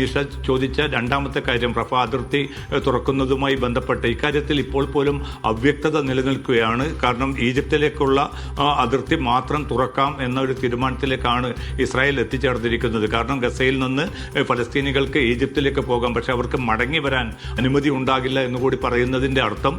നിഷ ചോദിച്ച രണ്ടാമത്തെ കാര്യം റഫ അതിർത്തി തുറക്കുന്നതുമായി ബന്ധപ്പെട്ട് ഇക്കാര്യത്തിൽ ഇപ്പോൾ പോലും അവ്യക്തത നിലനിൽക്കുകയാണ്. കാരണം ഈജിപ്തിലേക്കുള്ള അതിർത്തി മാത്രം തുറക്കാം എന്ന ഒരു തീരുമാനത്തിലേക്കാണ് ഇസ്രായേൽ എത്തിച്ചേർന്നിരിക്കുന്നത്. കാരണം ഗസയിൽ നിന്ന് ഫലസ്തീനികൾക്ക് ഈജിപ്തിലേക്ക് പോകാം. പക്ഷെ അവർക്ക് മടങ്ങി വരാൻ അനുമതി ഉണ്ടാകില്ല എന്നുകൂടി പറയുന്നതിന്റെ അർത്ഥം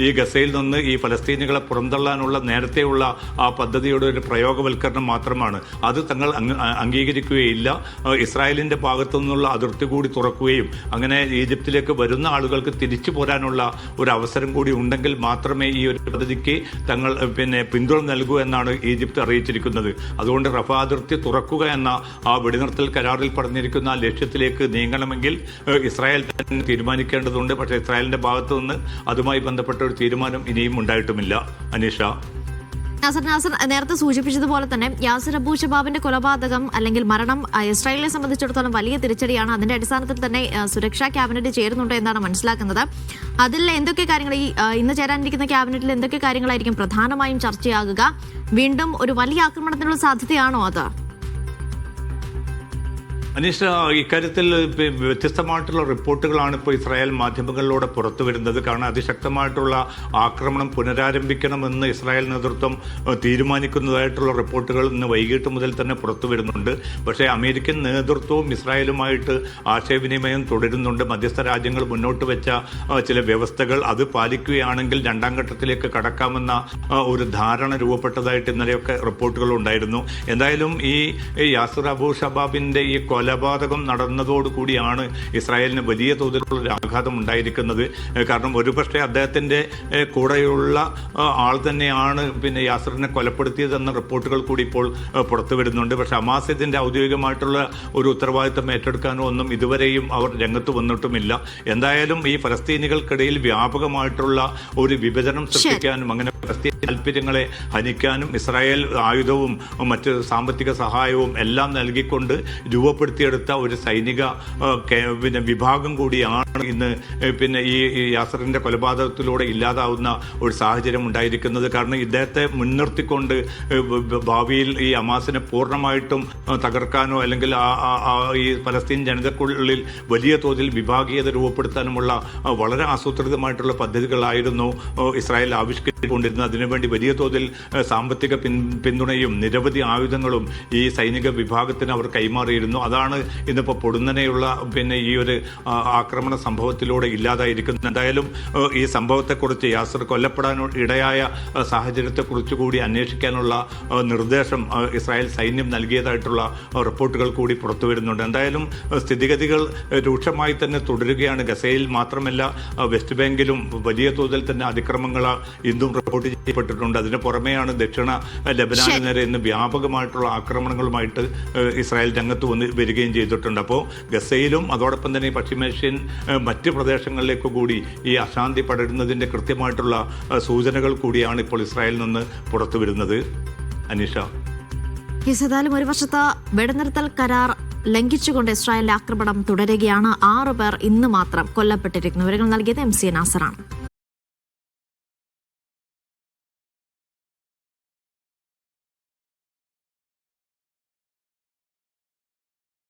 ഈ ഗസയിൽ നിന്ന് ഈ ഫലസ്തീനികളെ പുറന്തള്ളാനുള്ള നേരത്തെയുള്ള ആ പദ്ധതിയുടെ ഒരു പ്രയോഗവൽക്കരണം മാത്രമാണ്. അത് തങ്ങൾ അംഗ- അംഗീകരിക്കുകയില്ല. ഇസ്രായേലിന്റെ ഭാഗത്തു നിന്നുള്ള അതിർത്തി കൂടി തുറക്കുകയും അങ്ങനെ ഈജിപ്തിലേക്ക് വരുന്ന ആളുകൾക്ക് തിരിച്ചു പോരാനുള്ള ഒരു അവസരം കൂടി ഉണ്ടെങ്കിൽ മാത്രമേ ഈ ഒരു പദ്ധതിക്ക് തങ്ങൾ പിന്നെ പിന്തുണ നൽകൂ എന്നാണ് ഈജിപ്ത് അറിയിച്ചിരിക്കുന്നത്. അതുകൊണ്ട് റഫ അതിർത്തി തുറക്കുക എന്ന ആ വെടിനിർത്തൽ കരാറിൽ പറഞ്ഞിരിക്കുന്ന ലക്ഷ്യത്തിലേക്ക് നീങ്ങണമെങ്കിൽ ഇസ്രായേൽ തന്നെ തീരുമാനിക്കേണ്ടതുണ്ട്. പക്ഷേ ഇസ്രായേലിന്റെ ഭാഗത്തു നിന്ന് അതുമായി ബന്ധപ്പെട്ട ഒരു തീരുമാനം ഇനിയും ഉണ്ടായിട്ടുമില്ല. അനീഷ. നാസർ നാസർ നേരത്തെ സൂചിപ്പിച്ചതുപോലെ തന്നെ യാസർ അബൂ ഷബാബിന്റെ കൊലപാതകം അല്ലെങ്കിൽ മരണം ഇസ്രായേലിനെ സംബന്ധിച്ചിടത്തോളം വലിയ തിരിച്ചടിയാണ്. അതിന്റെ അടിസ്ഥാനത്തിൽ തന്നെ സുരക്ഷാ ക്യാബിനറ്റ് ചേരുന്നുണ്ട് എന്നാണ് മനസ്സിലാക്കുന്നത്. അതിൽ എന്തൊക്കെ കാര്യങ്ങൾ ഈ ഇന്ന് ചേരാനിരിക്കുന്ന ക്യാബിനറ്റിൽ എന്തൊക്കെ കാര്യങ്ങളായിരിക്കും പ്രധാനമായും ചർച്ചയാകുക? വീണ്ടും ഒരു വലിയ ആക്രമണത്തിനുള്ള സാധ്യതയാണോ അത്? അനീഷ ഇക്കാര്യത്തിൽ വ്യത്യസ്തമായിട്ടുള്ള റിപ്പോർട്ടുകളാണ് ഇപ്പോൾ ഇസ്രായേൽ മാധ്യമങ്ങളിലൂടെ പുറത്തു വരുന്നത്. കാരണം അതിശക്തമായിട്ടുള്ള ആക്രമണം പുനരാരംഭിക്കണമെന്ന് ഇസ്രായേൽ നേതൃത്വം തീരുമാനിക്കുന്നതായിട്ടുള്ള റിപ്പോർട്ടുകൾ ഇന്ന് വൈകിട്ട് മുതൽ തന്നെ പുറത്തു വരുന്നുണ്ട്. പക്ഷേ അമേരിക്കൻ നേതൃത്വവും ഇസ്രായേലുമായിട്ട് ആശയവിനിമയം തുടരുന്നുണ്ട്. മധ്യസ്ഥ രാജ്യങ്ങൾ മുന്നോട്ട് വെച്ച ചില വ്യവസ്ഥകൾ അത് പാലിക്കുകയാണെങ്കിൽ രണ്ടാം ഘട്ടത്തിലേക്ക് കടക്കാമെന്ന ഒരു ധാരണ രൂപപ്പെട്ടതായിട്ട് ഇന്നലെയൊക്കെ റിപ്പോർട്ടുകൾ ഉണ്ടായിരുന്നു. എന്തായാലും ഈ യാസുർ അബു ഷബാബിന്റെ ഈ കൊലപാതകം നടന്നതോടുകൂടിയാണ് ഇസ്രായേലിന് വലിയ തോതിലുള്ള ഒരു ആഘാതം ഉണ്ടായിരിക്കുന്നത്. കാരണം ഒരുപക്ഷെ അദ്ദേഹത്തിന്റെ കൂടെയുള്ള ആൾ തന്നെയാണ് പിന്നെ യാസറിനെ കൊലപ്പെടുത്തിയതെന്ന റിപ്പോർട്ടുകൾ കൂടി ഇപ്പോൾ പുറത്തു വരുന്നുണ്ട്. പക്ഷെ ഹമാസ് ഔദ്യോഗികമായിട്ടുള്ള ഒരു ഉത്തരവാദിത്തം ഏറ്റെടുക്കാനോ ഒന്നും ഇതുവരെയും അവർ രംഗത്ത് വന്നിട്ടുമില്ല. എന്തായാലും ഈ ഫലസ്തീനികൾക്കിടയിൽ വ്യാപകമായിട്ടുള്ള ഒരു വിഭജനം സൃഷ്ടിക്കാനും അങ്ങനെ ഫലസ്തീൻ താല്പര്യങ്ങളെ ഹനിക്കാനും ഇസ്രായേൽ ആയുധവും മറ്റ് സാമ്പത്തിക സഹായവും എല്ലാം നൽകിക്കൊണ്ട് രൂപപ്പെടുത്തിയെടുത്ത ഒരു സൈനിക പിന്നെ വിഭാഗം കൂടിയാണ് ഇന്ന് പിന്നെ ഈ യാസറിന്റെ കൊലപാതകത്തിലൂടെ ഇല്ലാതാവുന്ന ഒരു സാഹചര്യം ഉണ്ടായിരിക്കുന്നത്. കാരണം ഇദ്ദേഹത്തെ മുൻനിർത്തിക്കൊണ്ട് ഭാവിയിൽ ഈ അമാസിനെ പൂർണമായിട്ടും തകർക്കാനോ അല്ലെങ്കിൽ ഈ ഫലസ്തീൻ ജനതക്കുള്ളിൽ വലിയ തോതിൽ വിഭാഗീയത രൂപപ്പെടുത്താനുമുള്ള വളരെ ആസൂത്രിതമായിട്ടുള്ള പദ്ധതികളായിരുന്നു ഇസ്രായേൽ ഇസ്രായേൽ ആവിഷ്കരിച്ചുകൊണ്ടിരുന്നത് അതിനുവേണ്ടി വലിയ തോതിൽ സാമ്പത്തിക പിൻ പിന്തുണയും നിരവധി ആയുധങ്ങളും ഈ സൈനിക വിഭാഗത്തിന് അവർ കൈമാറിയിരുന്നു. അതാണ് ഇന്നിപ്പോൾ പൊടുന്നനെയുള്ള പിന്നെ ഈ ഒരു ആക്രമണ സംഭവത്തിലൂടെ ഇല്ലാതായിരിക്കുന്നത്. എന്തായാലും ഈ സംഭവത്തെക്കുറിച്ച് യാസർ കൊല്ലപ്പെടാൻ ഇടയായ സാഹചര്യത്തെക്കുറിച്ച് കൂടി അന്വേഷിക്കാനുള്ള നിർദ്ദേശം ഇസ്രായേൽ സൈന്യം നൽകിയതായിട്ടുള്ള റിപ്പോർട്ടുകൾ കൂടി പുറത്തു വരുന്നുണ്ട്. എന്തായാലും സ്ഥിതിഗതികൾ രൂക്ഷമായി തന്നെ തുടരുകയാണ്. ഗസയിൽ മാത്രമല്ല വെസ്റ്റ് ബാങ്കിലും വലിയ തോതിൽ തന്നെ അതിക്രമങ്ങൾ ഇന്നും റിപ്പോർട്ട് ചെയ്യപ്പെട്ടിട്ടുണ്ട്. അതിന് പുറമെയാണ് ദക്ഷിണ ലബനാന് നേരെ ഇന്ന് വ്യാപകമായിട്ടുള്ള ആക്രമണങ്ങളുമായിട്ട് ഇസ്രായേൽ രംഗത്ത് വന്ന് വരികയും ചെയ്തിട്ടുണ്ട്. അപ്പോൾ ഗസയിലും അതോടൊപ്പം തന്നെ പശ്ചിമേഷ്യൻ മറ്റ് പ്രദേശങ്ങളിലേക്ക് കൂടി ഈ അശാന്തി പടരുന്നതിന്റെ കൃത്യമായിട്ടുള്ള സൂചനകൾ കൂടിയാണ് ഇപ്പോൾ ഇസ്രായേലിൽ നിന്ന് പുറത്തു വരുന്നത്. അനീഷ. ഏതായാലും ഒരു വർഷത്തെ വെടിനിർത്തൽ കരാർ ലംഘിച്ചുകൊണ്ട് ഇസ്രായേലിന്റെ ആക്രമണം തുടരുകയാണ്. ആറു പേർ ഇന്ന് മാത്രം കൊല്ലപ്പെട്ടിരിക്കുന്നു. വിവരങ്ങൾ നൽകിയത് എം സി നാസറാണ്